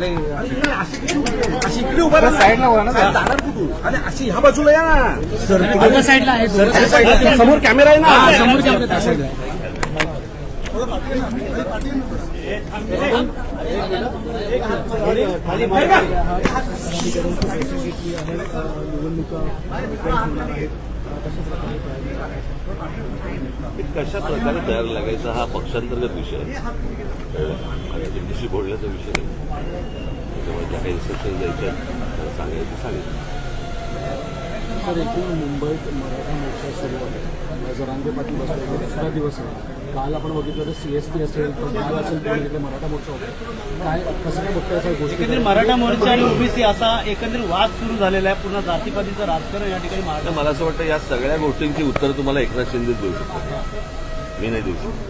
अरे अशी इकडे उभा साईडला उभा ना. जाणार कुठून? अशी ह्या बाजूला या. ना सर साईडला आहे. समोर कॅमेरा आहे हा, ना समोर कॅमेरा त्या साईडला. आहे. ते कशा प्रकारे तयार लागायचा हा पक्षांतर्गत विषय आहे. आणि त्यांच्याशी बोलण्याचा विषय आहे त्याच्यामुळे ज्या काही इन्स्ट्रक्शन द्यायच्या त्याला सांगायचं सांगितलं. सर एकूण मुंबईत मराठा मोर्चा सुरू आहे जरांगे पाटील बसले दुसरा दिवस आहे. काल आपण बघितलं तर सी एस पी असेल तर काल असेल कोण इकडे मराठा मोर्चा होता. काय कसं काय बघताय सर गोष्टी? एकंदरीत मराठा मोर्चा आणि ओबीसी असा एकंदरीत वाद सुरू झालेला आहे. पूर्ण जातीपातीचं राजकारण या ठिकाणी मराठा मला असं वाटतं या सगळ्या गोष्टींची उत्तर तुम्हाला एकनाथ शिंदेच देऊ शकतो मी नाही देऊ शकतो.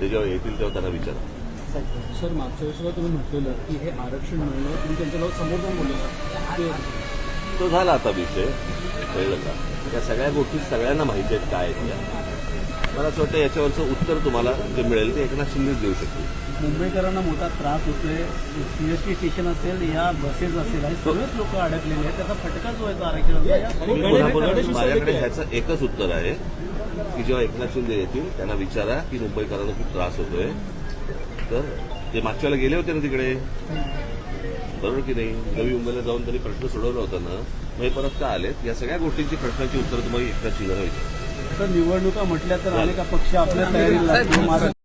ते जेव्हा येतील तेव्हा त्यांना विचारा. सर मागच्या वेळेस तुम्ही म्हटलेलं की हे आरक्षण मिळणं तुम्ही त्यांच्याजवळ समोर जाऊन बोललेलं की तो झाला आता विषय कळलं का? त्या सगळ्या गोष्टी सगळ्यांना माहिती आहेत काय आहेत त्या. मला असं वाटतं याच्यावरचं उत्तर तुम्हाला जे मिळेल ते एकनाथ शिंदेच देऊ शकतील. मुंबईकरांना मोठा त्रास होतोय. सीएसटी स्टेशन असेल या बसेस असेल हे सर्वच लोक अडकलेले आहेत. त्याचा फटका जो आहे या- पुन्हा माझ्याकडे ह्याचं एकच उत्तर आहे की जेव्हा एकनाथ शिंदे येतील त्यांना विचारा की मुंबईकरांना खूप त्रास होतोय. तर ते मागच्या वेळेला गेले होते ना तिकडे? बरोबर की नाही? नवी मुंबईला जाऊन त्यांनी प्रश्न सोडवला होता ना. मग हे परत का आलेत? या सगळ्या गोष्टींची प्रश्नांची उत्तरं तुम्हाला शिंदेला विचारा तर निवडणुका म्हटल्या तर अनेक पक्ष आपल्या तयारीला